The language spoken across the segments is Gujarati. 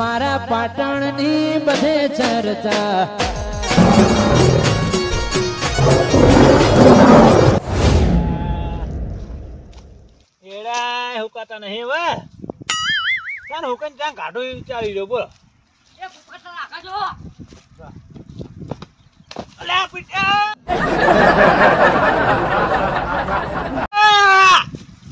મારા પાટણની બધે ચર્ચા. એડા હુકાતા નહીં હવે ત્યાં હુકન ત્યાં કાઢો વિચારી રહ્યો બોલો. અલ્યા પીટ્યા આ!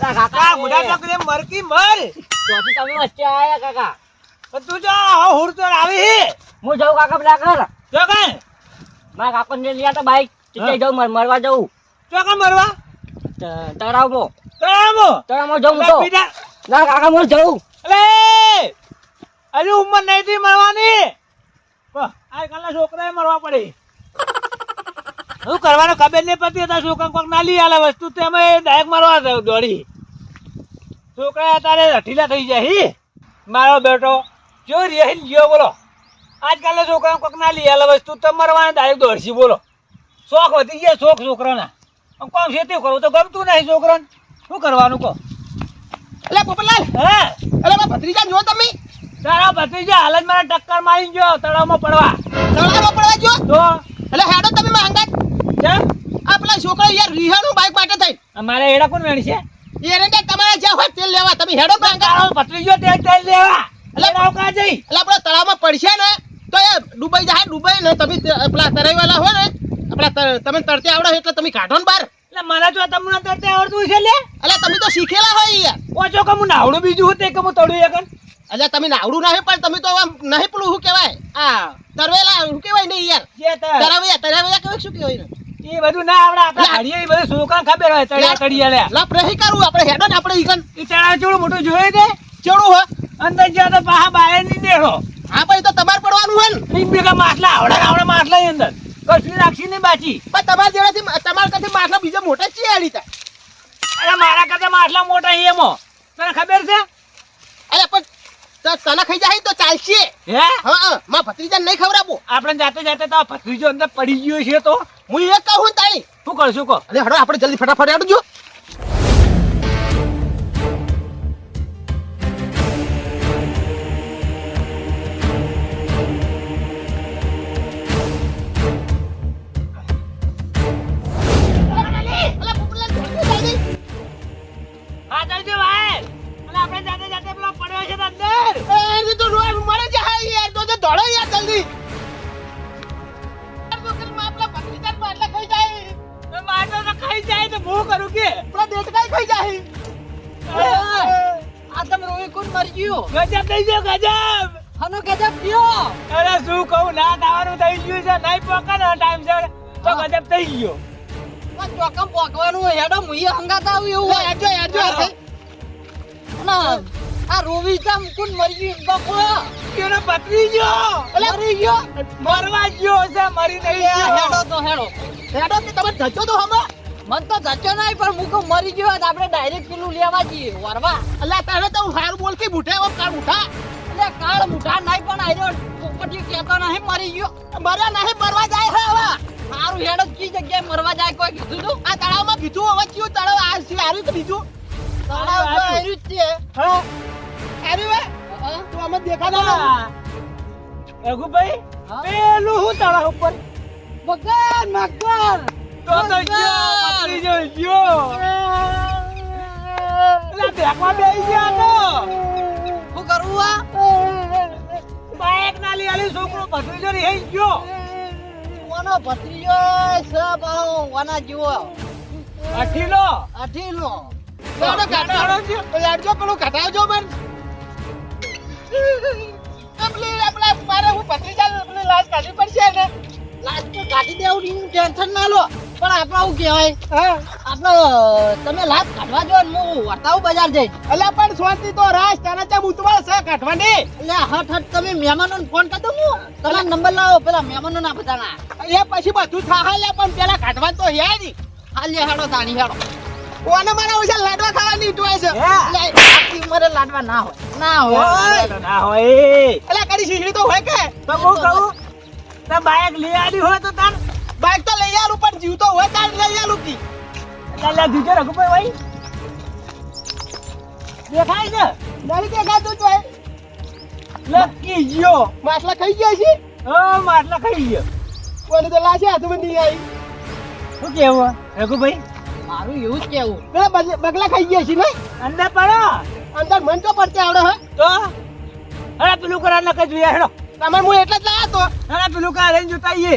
કાકા પકડે મરકી મર. ચોથી તમે વચ્ચે આયા કાકા. તું જો હવે હુડતો આવી હું. જાઉં કાકા પેલા કર જો કઈ. મારા કાકો ને લઈ તો બાઈક. જઈ જાઉં મરવા જવું. જો કા મરવા? ત- તળાવમાં. તળાવો જાઉં તો. ના કાકા મોર જાઉં. અલે! હજુ ઉંમર નહીં થી મરવાની આજકાલના છોકરાએ મરવા પડી. શું કરવાનો ખબર નહીં પડતી હતા છોકરા કોક ના લઈ આલે વસ્તુ તે અમે ડાયરેક્ટ મરવા દોડી. છોકરા અત્યારે અઠીલા થઈ જાય હી. મારો બેટો જો રહી ગયો બોલો. આજકાલના છોકરા કોક ના લઈ આલે વસ્તુ તો મરવાને ડાયરેક્ટ દોડશી બોલો. શોખ વધી ગયા શોખ છોકરાના. આમ છે તે કરવું તો ગમતું નહીં છોકરાને. શું કરવાનું કહો? એટલે પોપટલાલ. હે? એટલે મારા ભત્રીજા જો તમે. તારા ભત્રીજા હાલ જ મારા ટક્કર મારી ગયો તળાવમાં પડવા. તળાવમાં પડવા જો. તો એટલે હેડો તમે માંગા કેમ? આ પેલા છોકરા યાર રિહાનું બાઈક માટે થઈ. અમારે એડા કોણ વેણી છે? એને તમારે જ્યાં હોય તેલ લેવા. તમે હેડો માંગા તારો ભત્રીજો તે તેલ લેવા આપણા તળાવમાં પડશે ને તો એ ડૂબાઈ જાય ડૂબાઈ ને તમે પેલા હોય ને તમે તરતે આવડે એટલે તમે કાઢો ને બાર એટલે મારા જો તમને તરતી આવડતું છે લે. એટલે તમે તો શીખેલા હોય યાર ઓછો કે હું નાવડું બીજું હું તે કે હું તળું એકન એટલે તમે નાવડું નહીં પણ તમે તો આમ નહીં પેલું શું કહેવાય? આ તરવેલા શું કહેવાય નહીં યાર? તરાવયા તરાવયા શું કહેવાય ને એ બધું ના આવડે આપણે હાડીએ એ બધું છોકરા ખબર હોય તળિયા તળિયા લે. આપણે હેડો ને આપણે ઈકન એ તળાવ ચેવડું મોટું જોયું હોય અંદર જ્યાં તો પાહા બહાર નહીં દેખો હા ભાઈ તો તમારે પડવાનું હોય ને. ભેગા માટલા આવડા આવડા માટલા અંદર. કશું રાખી નહીં બાચી. પણ તમારા જેવાથી તમારા કરતા માટલા બીજા મોટા છે આડી તા અરે મારા કરતા માટલા મોટા છે એમાં. તને ખબર છે? અરે પણ તને ખાઈ જાય તો ચાલશે. હે? હા માં ભત્રીજા નહીં ખવડાવું. આપણે જાતે જાતે તો ભત્રીજો અંદર પડી ગયો છે તો. હું એ કહું તાણી. શું કરશું કો અરે હડો આપણે જલ્દી ફટાફટ હેડો ખાઈ જાય તો હું કરું કે? આપણા દેડકાઈ ખાઈ જાય. આ તમે રોઈ કોણ મરી ગયો? ગજબ થઈ ગયો ગજબ! હનો ગજબ ગયો અરે શું કહું? ના દાવાનું થઈ ગયું છે નહીં પોકા ને ટાઈમ સર તો ગજબ થઈ ગયો. ચોકમ પોકવાનું હેડો મુઈએ હંગાત આવ્યું એવું હેડજો હેડજો હા. ના આ રોવી જામ મુકુન મરી ગયું? બાપુ ગયો. ભત્રીજો મરી ગયો? મરવા ગયો છે મરી નહીં હેડો તો હેડો. હેડો કે તમે ધચો તો હમો મન તો ધચ્ચો નહીં પણ હું કહું મરી ગયો હોત આપણે ડાયરેક્ટ પેલું લેવા જઈએ. વરવા. એટલે તારે તો હું હાર બોલ કે બુઠે એવો કાળ ઉઠા. એટલે કાળ મુઠા નહીં પણ આયરો પોપટી કહેતો નહીં મરી ગયો. મર્યા નહીં મરવા જાય હે હવે. સારું હેડો કી જગ્યાએ મરવા જાય કોઈ કીધું તું? આ તળાવમાં કીધું હવે કયું તળાવ આ છે હારું તો બીજું. તળાવ તો આર્યું જ છે. હા. હારું હે? તું અમે દેખાડો ને. રઘુભાઈ પેલું હું તળાવ ઉપર? મગર મગર તો તો ગયો ભત્રીજો ગયો એટલે બેકમાં બેસી ગયા તો શું કરવું આ બાઈક ના લઈ આલી છોકરો ભત્રીજો રહી ગયો કોનો ભત્રીજો છે બાહો વાના જેવો અઠીલો અઠીલો પેલો ઘટાડો લેડજો પેલું ઘટાડજો મન પેલી આપણે મારે હું ભત્રીજા લાશ કાઢવી પડશે ને લાશ તો કાઢી દેવું ટેન્શન ના લો પણ આપણે આવું કહેવાય? હા. આપણે તમે લાજ કાઢવા જો ને હું વર્તાવું બજાર જઈ એટલે પણ શાંતિ તો રાજ તને ત્યાં ઉતવાળ છે કાઢવાની. એટલે હટ હટ તમે મહેમાનોને ફોન કરી દઉં હું. તમારો નંબર લાવો પેલા મહેમાનો ના બધાના. એ પછી બધું થાય લે પણ પેલા કાઢવા તો હે ની હાલ હેડો તાણી હેડો. કોને મારા ઓછા લાડવા ખાવાની ટોય છે? એટલે આખી લાડવા ના હોય. ના હોય. ના હોય. એટલે કરી શીખડી તો હોય કે? તો હું કહું તો બાઈક લઈ આવી હોય તો તાર બાઈક તો લઈ આલું પણ જીવતો હોય તાર લઈ આલું કી? લાલા દીજો રઘુભાઈ ભાઈ દેખાય છે? નહીં દેખાતું તો લકી ગયો માટલા ખાઈ ગયા છે? હા માટલા ખાઈ ગયો. કોને તો લાશે હાથમાં નહીં આવી. શું કેવું રઘુભાઈ મારું એવું જ કેવું પેલા બગલા ખાઈ ગયા છે ને અંદર પડો. અંદર મન તો પડતે આવડે હે. તો? અરે પેલું કરા નકે જોઈએ હેડો તમારે હું એટલે જ લાયા તો. અરે પેલું કા લઈને જોતા આઈએ.